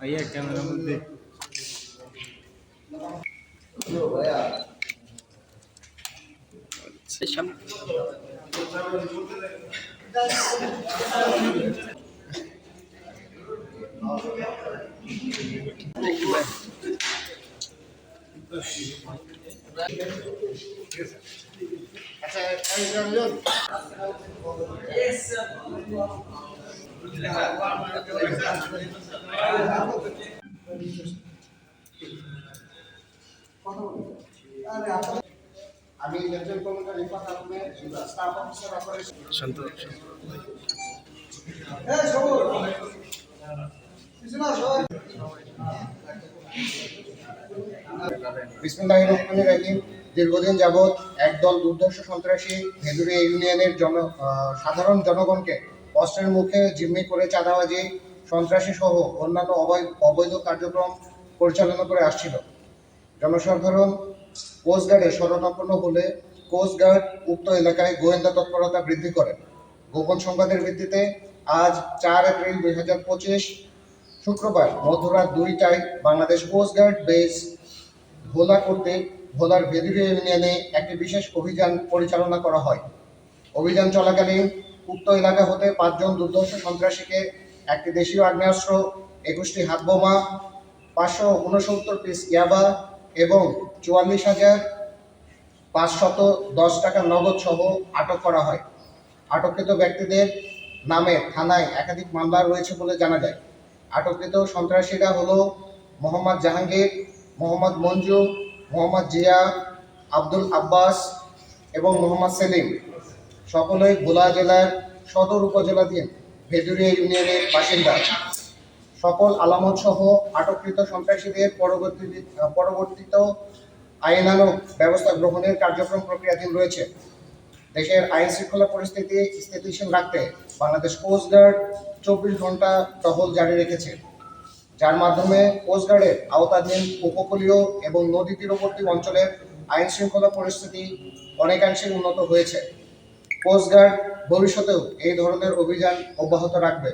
అయ్యా కెమెరా ముందే Yes, sir. আমি স্টাফ অফিসার অপারেশন শান্ত বিসমিল্লাহির রহমানির রহিম দীর্ঘদিন যাবৎ একদল দুর্ধর্ষ সন্ত্রাসী ভেদুরিয়া ইউনিয়নের জন সাধারণ জনগণকে অস্ত্রের মুখে জিম্মি করে চাঁদাবাজি, সন্ত্রাসী সহ অন্যান্য অবৈধ কার্যক্রম পরিচালনা করে আসছিল। জনসাধারণ কোস্টগার্ডে শরণাপন্ন হলে কোস্টগার্ড উক্ত এলাকায় গোয়েন্দা তৎপরতা বৃদ্ধি করে। গোপন সংবাদের ভিত্তিতে আজ চার এপ্রিল দুই হাজার পঁচিশ শুক্রবার মধ্যরাত দুইটায় বাংলাদেশ কোস্টগার্ড বেস ভোলা করতে ভোলার ভেদুরিয়া ইউনিয়নে একটি বিশেষ অভিযান পরিচালনা করা হয়। অভিযান চলাকালীন উক্ত এলাকা হতে পাঁচজন দুর্ধর্ষ সন্ত্রাসীকে একটি দেশীয় আগ্নেয়াস্ত্র, একুশটি হাত বোমা পাঁচশো উনসত্তর পিস ইয়াবা এবং চুয়াল্লিশ হাজার পাঁচশত দশ টাকা নগদ সহ আটক করা হয়। আটককৃত ব্যক্তিদের নামে থানায় একাধিক মামলা রয়েছে বলে জানা যায়। আটককৃত সন্ত্রাসীরা হলো মোহাম্মদ জাহাঙ্গীর, মোহাম্মদ মঞ্জু, মোহাম্মদ জিয়া, আব্দুল আব্বাস এবং মোহাম্মদ সেলিম। সকলেই ভোলা জেলার সদর উপজেলাধীন ভেদুরিয়া ইউনিয়নের বাসিন্দা। সকল আলামত সহ আটককৃত সন্ত্রাসীদের পরবর্তী পরবর্তীত আইনানুগ ব্যবস্থা গ্রহণের কার্যক্রম প্রক্রিয়াধীন রয়েছে। দেশের আইন শৃঙ্খলা পরিস্থিতি স্থিতিশীল রাখতে বাংলাদেশ কোস্টগার্ড চব্বিশ ঘণ্টা টহল জারি রেখেছে। যার মাধ্যমে কোস্টগার্ডের আওতাধীন উপকূলীয় এবং নদী তীরবর্তী অঞ্চলের আইন শৃঙ্খলা পরিস্থিতি অনেকাংশে উন্নত হয়েছে। কোস্টগার্ড ভবিষ্যতেও এই ধরনের অভিযান অব্যাহত রাখবে।